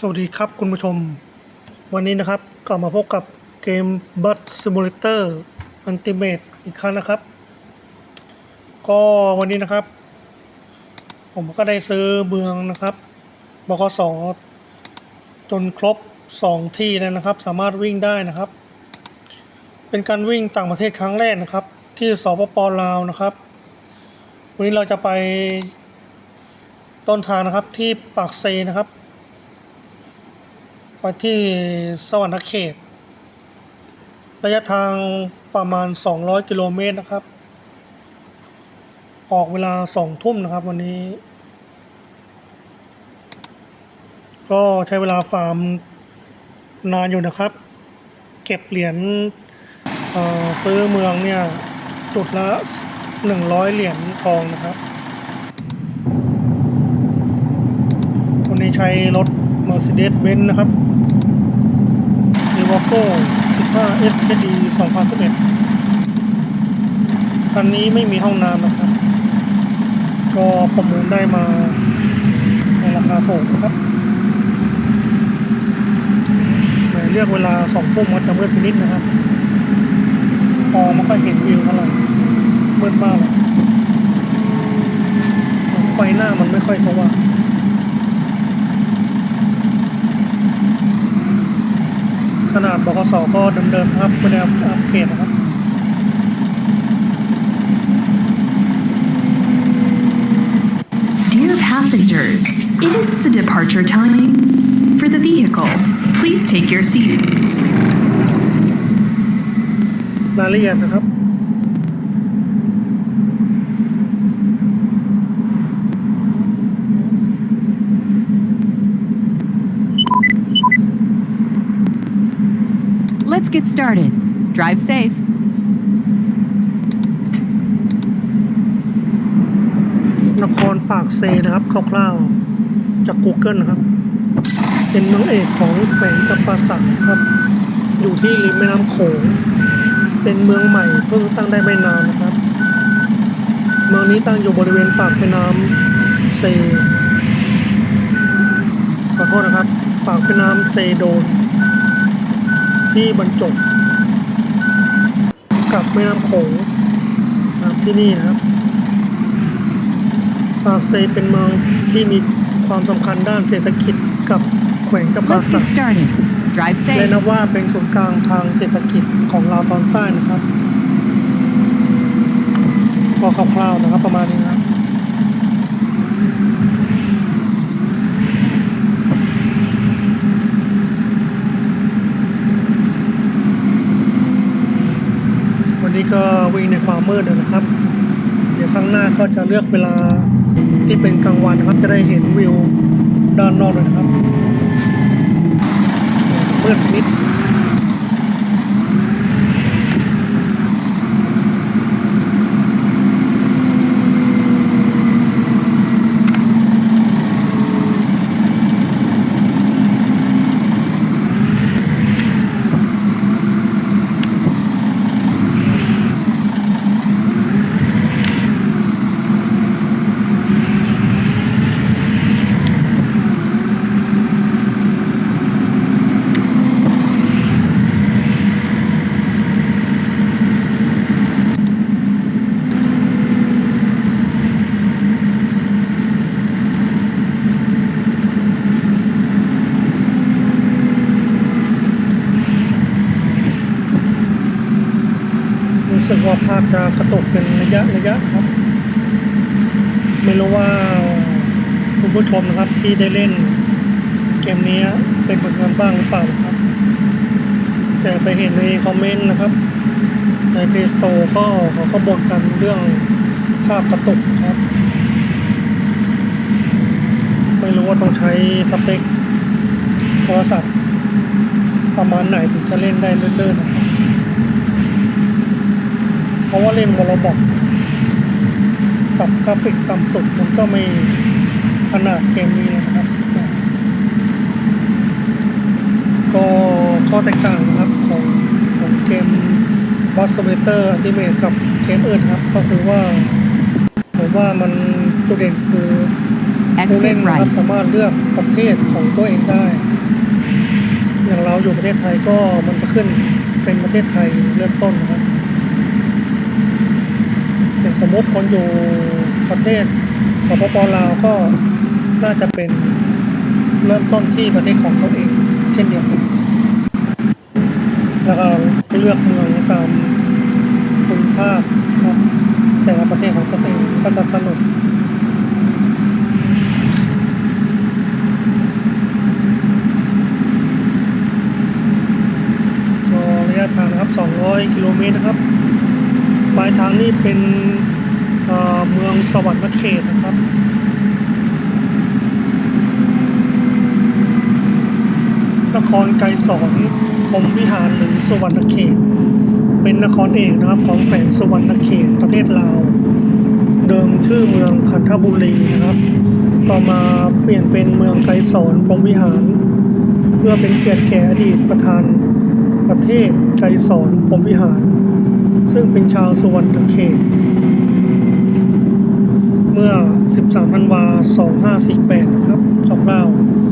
สวัสดีครับคุณผู้ชม วันนี้นะครับกลับมาพบกับเกม Bus Simulator Ultimate อีกครั้งนะครับ ก็วันนี้นะครับ ผมก็ได้ซื้อเมืองนะครับบกสจนครบ 2 ที่แล้วนะครับ สามารถวิ่งได้นะครับ เป็นการวิ่งต่างประเทศครั้งแรกนะครับ ที่สปปลาวนะครับ วันนี้เราจะไปต้นทางนะครับที่ปากเซนะครับ ไปที่สวรรณเขต ระยะทางประมาณ 200 กิโลเมตรนะครับ ออกเวลาสองทุ่มนะครับวันนี้ ก็ใช้เวลาฟาร์มนานอยู่นะครับ เก็บเหรียญเอ่อซื้อเมืองเนี่ย จุดละ 100 เหรียญทองนะครับ วันนี้ใช้รถ Mercedes-Benz นะครับ e v o c o 15 SD 2011 คันนี้ไม่มีห้องน้ำนะครับ ก็ประมูลได้มาในราคาถูกนะครับแหมเลือกเวลาสองทุ่มมันจะมืดไปนิดนะครับพอไม่ค่อยเห็นวิวเท่าไหร่มืดมากเลยไฟหน้ามันไม่ค่อยสว่าง ขนาดบก สก็เดิมๆนะครับไม่ได้อัปเกรดนะครับ Dear passengers, it is the departure time for the vehicle. Please take your seats. รายละเอียดนะครับ get started. Drive safe. นครปากเซนะครับคร่าวๆจาก Google นะครับ เป็นเมืองเอกของแขวงจำปาสักครับ อยู่ที่ริมแม่น้ำโขง เป็นเมืองใหม่เพิ่งตั้งได้ไม่นานนะครับ เมืองนี้ตั้งอยู่บริเวณปากแม่น้ำเซขอโทษนะครับ ปากแม่น้ำเซโดน ที่บรรจบกับแม่น้ำโขงนะครับที่นี่นะครับ ปากเซเป็นเมืองที่มีความสำคัญด้านเศรษฐกิจกับแขวงจำปา Let's สัก get started. Drive และ safe. นับว่าเป็นศูนย์กลางทางเศรษฐกิจของลาวตอนใต้นะครับก็คร่าวๆนะครับประมาณนี้นะครับ ก็วิ่งในความมืดเลยนะครับ เดี๋ยวข้างหน้าก็จะเลือกเวลาที่เป็นกลางวันนะครับ จะได้เห็นวิวด้านนอกเลยนะครับมืดนิด ว่าภาพจะกระตุกเป็นระยะระยะครับ ไม่รู้ว่าคุณผู้ชมนะครับที่ได้เล่นเกมนี้เป็นเหมือนกันบ้างหรือเปล่าครับ แต่ไปเห็นในคอมเมนต์นะครับ ใน Play Store ก็เขาก็บ่นกันเรื่องภาพกระตุกครับ ไม่รู้ว่าต้องใช้สเปคโทรศัพท์ประมาณไหนถึงจะเล่นได้เลื่อนๆนะ รับเพราะว่าเล่นวอลบอทปรับกราฟิกต่ำสุดมันก็ไม่ขนาดเกมนี้เลยนะครับ ก็ข้อแตกต่างนะครับของของเกม b o s s m a t e r Ultimate กับเกมอื่นครับ ก็คือว่าผมว่ามันจุดเด่นคือผู้เล่น Exit นะครับ right. สามารถเลือกประเทศของตัวเองได้ อย่างเราอยู่ประเทศไทยก็มันจะขึ้นเป็นประเทศไทยเริ่มต้นนะครับอย่างส มมติคนอยู่ประเทศสปปลาวก็น่าจะเป็นเริ่มต้นที่ประเทศของตัวเอง เช่นเดียวกันแล้วก็เลือกเมืองตามคุณภาพครับแต่ละประเทศของตัวเองก็จะสนุกระยะทางนะครับ 200 กิโลเมตรนะครับ ปลายทางนี่เป็น เมืองสวรรค์เขตนะครับนครไกรสอนพรมวิหารหรือสุวรรณเขต เป็นนครเอกนะครับของแขวงสุวรรณเขตประเทศลาว เดิมชื่อเมืองคันธบุรีนะครับ ต่อมาเปลี่ยนเป็นเมืองไกรสอนพรมวิหาร เพื่อเป็นเกียรติแก่อดีตประธานประเทศไกรสอนพรมวิหาร ซึ่งเป็นชาวสุวรรณเขต เมื่อ 13ธันวา2548 นะครับคร่าว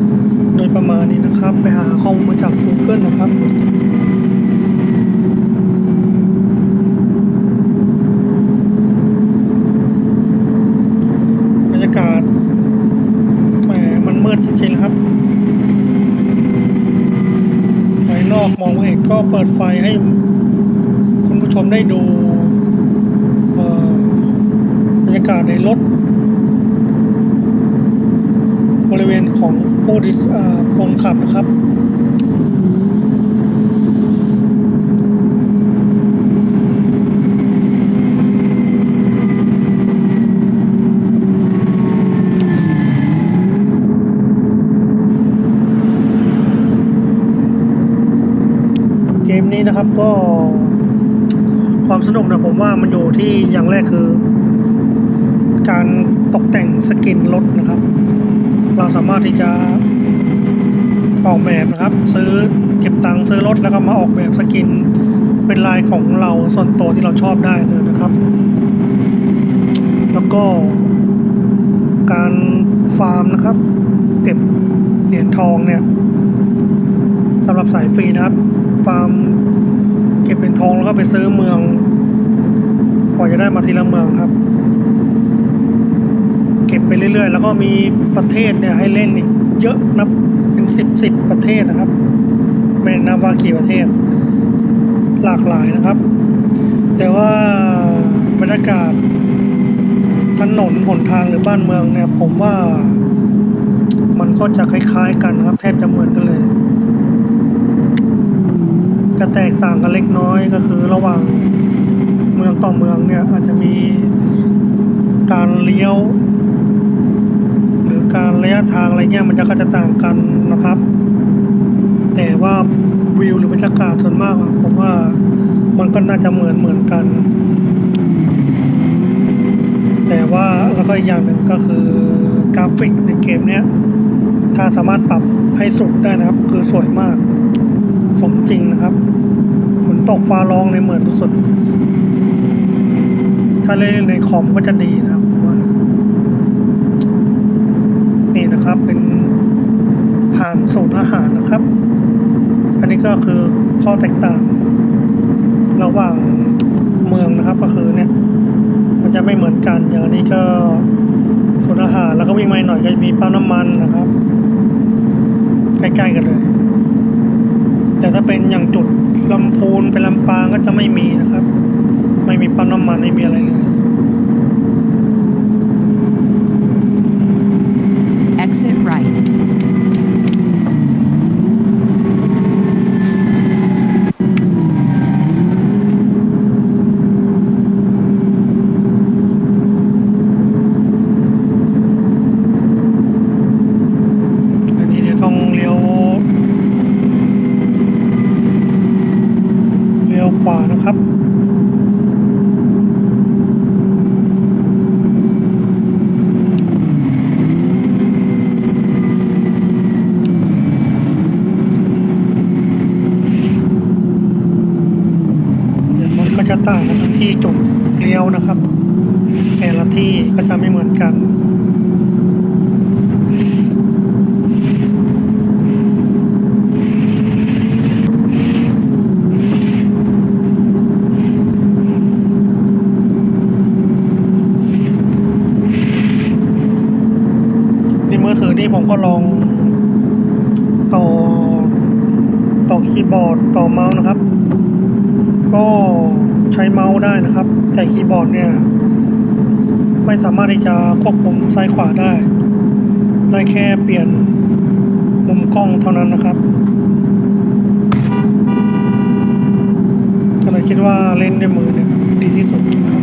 ๆโดยประมาณนี้นะครับ ไปหาข้อมูลมาจาก Google นะครับบรรยากาศแหมมันมืดจริงๆครับภายนอกมองไม่เห็นก็เปิดไฟให้คุณผู้ชมได้ดู บรรยากาศในรถ บริเวณของผู้ดิสอ่อคนขับนะครับเกมนี้นะครับก็ความสนุกนะผมว่ามันอยู่ที่อย่างแรกคือ การตกแต่งสกินรถนะครับ เราสามารถที่จะออกแบบนะครับ ซื้อเก็บตังค์ซื้อรถแล้วก็มาออกแบบสกินเป็นลายของเราส่วนตัวที่เราชอบได้เลยนะครับ แล้วก็การฟาร์มนะครับ เก็บเหรียญทองเนี่ยสำหรับสายฟรีนะครับ ฟาร์มเก็บเหรียญทองแล้วก็ไปซื้อเมืองกว่าจะได้มาทีละเมืองครับ เก็บไปเรื่อยๆ แล้วก็มีประเทศเนี่ยให้เล่นอีกเยอะนับเป็นสิบสิบประเทศนะครับ ไม่นับว่ากี่ประเทศ หลากหลายนะครับ แต่ว่าบรรยากาศถนนหนทางหรือบ้านเมืองเนี่ยผมว่ามันก็จะคล้ายๆกันครับ แทบจะเหมือนกันเลยจะแตกต่างกันเล็กน้อยก็คือระหว่างเมืองต่อเมืองเนี่ยอาจจะมีการเลี้ยว การระยะทางอะไรเงี้ยมันจะก็จะต่างกันนะครับ แต่ว่าวิวหรือบรรยากาศส่วนมากผมว่ามันก็น่าจะเหมือนเหมือนกัน แต่ว่าแล้วก็อีกอย่างหนึ่งก็คือกราฟิกในเกมเนี้ยถ้าสามารถปรับให้สุดได้นะครับ คือสวยมาก สมจริงนะครับฝนตกฟ้าร้องในเหมือนสุดถ้าเล่นในคอมก็จะดีนะครับผมว่า นี่นะครับเป็นผ่านสูตรอาหารนะครับ อันนี้ก็คือข้อแตกต่าง ระหว่างเมืองนะครับก็คือเนี่ย มันจะไม่เหมือนกันอย่างนี้ก็สูตรอาหารแล้วก็วิ่งมาหน่อยก็จะมีปั๊มน้ำมันนะครับ ใกล้ๆกันเลย แต่ถ้าเป็นอย่างจุดลำพูนเป็นลำปางก็จะไม่มีนะครับ ไม่มีปั๊มน้ำมันไม่มีอะไรเลย ที่จุดเลี้ยวนะครับ แต่ละที่ก็จะไม่เหมือนกันในมือถือนี่ผมก็ลองต่อต่อคีย์บอร์ดต่อเมาส์นะครับ ก็ ใช้เมาส์ได้นะครับ แต่คีย์บอร์ดเนี่ย ไม่สามารถที่จะควบคุมซ้ายขวาได้ได้แค่เปลี่ยนมุมกล้องเท่านั้นนะครับก็เลยคิดว่าเล่นด้วยมือเนี่ยดีที่สุดนะครับ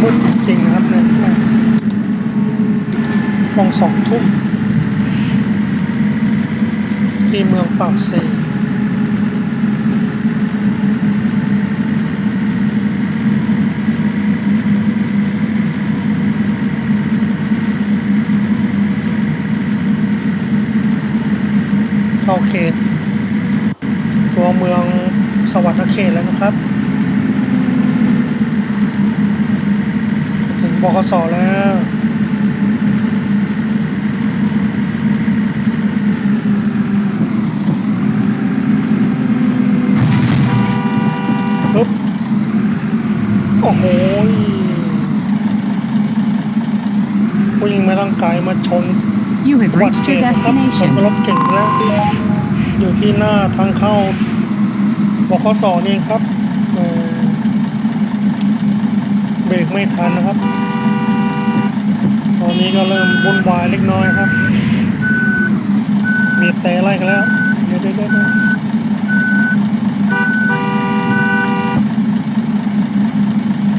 มืดจริงนะครับเนี่ยมองสอง ทุ่ม ที่เมืองปากเซเข้าเขต ตัวเมืองสวรรค์เขตแล้วนะครับ ถึงบคสแล้ว ปึ๊บ โอ้โหยผู้หญิงไม่ร่าง กายมาชน You have วัด reached เก your ตนะครับชน destination. รถเก่งแล้วอยู่ที่หน้าทางเข้าบคสนี่เองครับเอ่อเบรกไม่ทันนะครับ ตอนนี้ก็เริ่มวุ่นวายเล็กน้อยครับ มีเตะไล่กันแล้วเดี๋ยวเดี๋ยวเดี๋ยวเดี๋ยว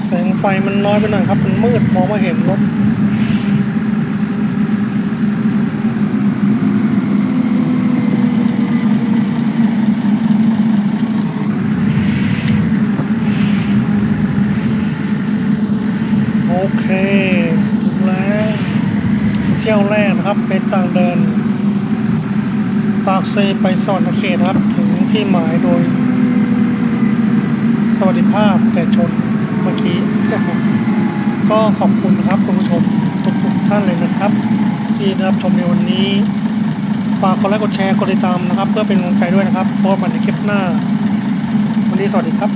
แสงไฟมันน้อยไปหน่อยครับ มันมืดมองไม่เห็นรถ โอเค ถึงแล้ว เที่ยวแรกนะครับ เป็น ต่างเดิน ปากเซไปสอนเขตครับ ถึงที่หมายโดย สวัสดิภาพแต่ชนเมื่อกี้ ก็ขอบคุณครับคุณผู้ชมทุกๆท่านเลยนะครับ ที่รับชมในวันนี้ฝากกดไลค์กดแชร์กดติดตามนะครับ เพื่อเป็นกำลังใจด้วยนะครับพบกันในคลิปหน้า วันนี้สวัสดีครับ